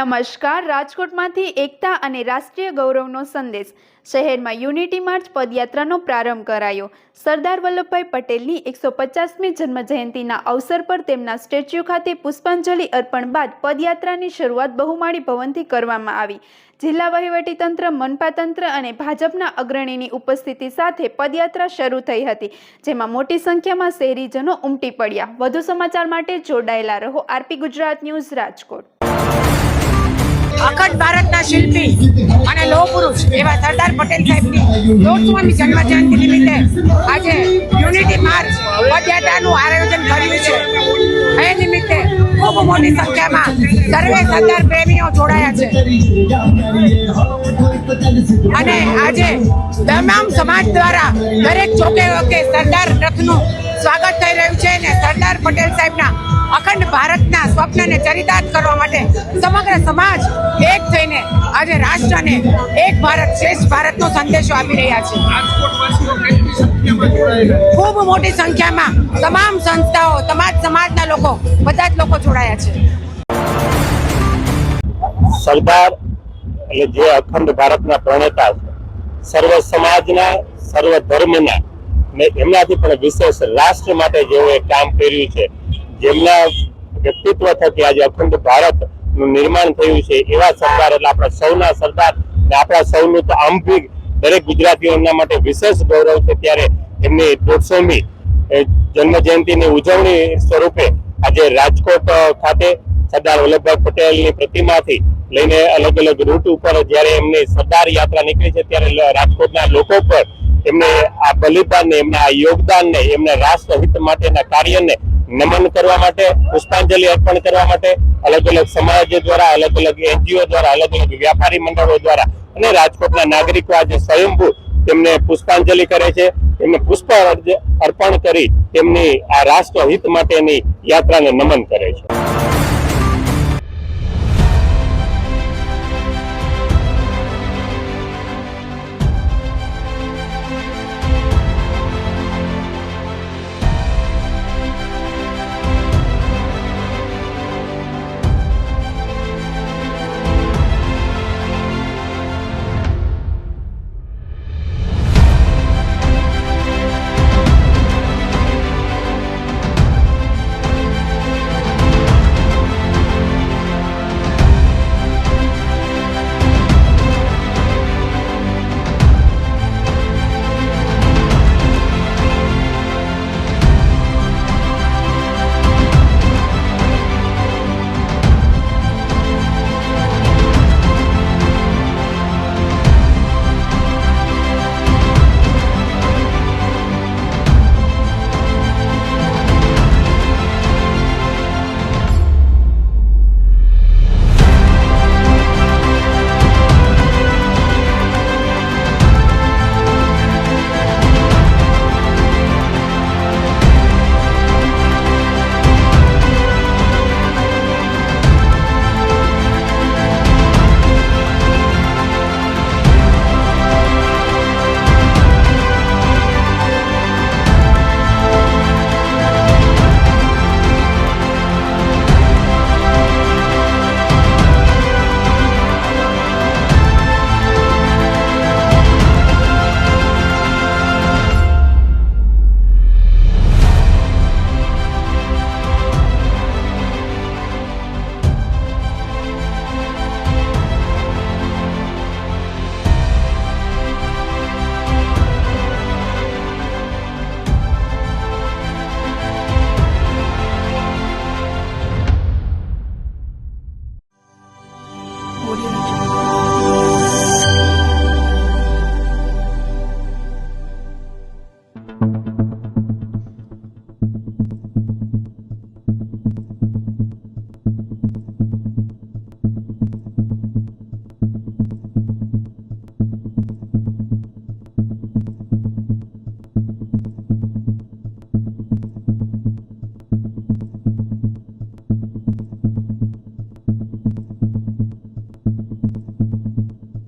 નમસ્કાર. રાજકોટમાંથી એકતા અને રાષ્ટ્રીય ગૌરવનો સંદેશ. શહેરમાં યુનિટી માર્ચ પદયાત્રાનો પ્રારંભ કરાયો. સરદાર વલ્લભભાઈ પટેલની એકસો પચાસમી જન્મજયંતિના અવસર પર તેમના સ્ટેચ્યુ ખાતે પુષ્પાંજલિ અર્પણ બાદ પદયાત્રાની શરૂઆત બહુમાળી ભવનથી કરવામાં આવી. જિલ્લા વહીવટીતંત્ર મનપાતંત્ર અને ભાજપના અગ્રણીની ઉપસ્થિતિ સાથે પદયાત્રા શરૂ થઈ હતી, જેમાં મોટી સંખ્યામાં શહેરીજનો ઉમટી પડ્યા. વધુ સમાચાર માટે જોડાયેલા રહો. RP Gujarat news Rajkot. અખંડ ભારતના શિલ્પી અને લોહ પુરુષ એવા સરદાર પટેલ સાહેબની દોઢસોમી જન્મ જયંતિ નિમિત્તે આજે યુનિટી માર્ચ પદયાત્રાનું આયોજન કર્યું છે. એ નિમિત્તે ખૂબ મોટી સંખ્યામાં સર્વે સરદાર પ્રેમીઓ જોડાયા છે. અને આજે તમામ સમાજ દ્વારા દરેક ચોકે ઓકે સરદાર રથનું સ્વાગત થઈ રહ્યું છે અને સરદાર પટેલ સાહેબના અખંડ ભારતના સ્વપ્નને ચરિતાર્થ કરવા માટે સમગ્ર સમાજ એક થઈને આજે રાષ્ટ્રને એક ભારત શ્રેષ્ઠ ભારતનો સંદેશો આપી રહ્યા છે? ખૂબ મોટી સંખ્યામાં તમામ સંસ્થાઓ તમામ સમાજના લોકો બધા જ લોકો જોડાયા છે સરદાર એટલે જે અખંડ ભારતના પ્રણેતા સર્વ સમાજના સર્વ ધર્મના ને એમનાથી પણ વિશેષ રાષ્ટ્ર માટે જેઓએ કામ કર્યું છે જેમના વ્યક્તિત્વ થકી આજે અખંડ ભારતનું નિર્માણ થયું છે. એવા સરદાર એટલે આપણા સૌના સરદાર આપણા સૌનું તો આમ બી દરેક ગુજરાતીઓ એમના માટે વિશેષ ગૌરવ છે. ત્યારે એમની દોઢસોમી જન્મ જયંતિની ઉજવણી સ્વરૂપે આજે રાજકોટ ખાતે સરદાર વલ્લભભાઈ પટેલની પ્રતિમાથી લઈને અલગ અલગ રૂટ ઉપર જ્યારે એમની સરદાર યાત્રા નીકળી છે, ત્યારે રાજકોટના લોકો પર એમને આ બલિદાનને, એમના આ યોગદાનને, એમના રાષ્ટ્રહિત માટેના કાર્યને નમન કરવા માટે, પુષ્પાંજલિ અર્પણ કરવા માટે અલગ અલગ સમાજ દ્વારા અલગ અલગ એનજીઓ દ્વારા અલગ અલગ વ્યાપારી મંડળો દ્વારા અને રાજકોટના નાગરિકો આજે સ્વયંભૂ તેમને પુષ્પાંજલિ કરે છે. તેમને પુષ્પ અર્પણ કરી તેમની આ રાષ્ટ્રહિત માટેની યાત્રાને નમન કરે છે.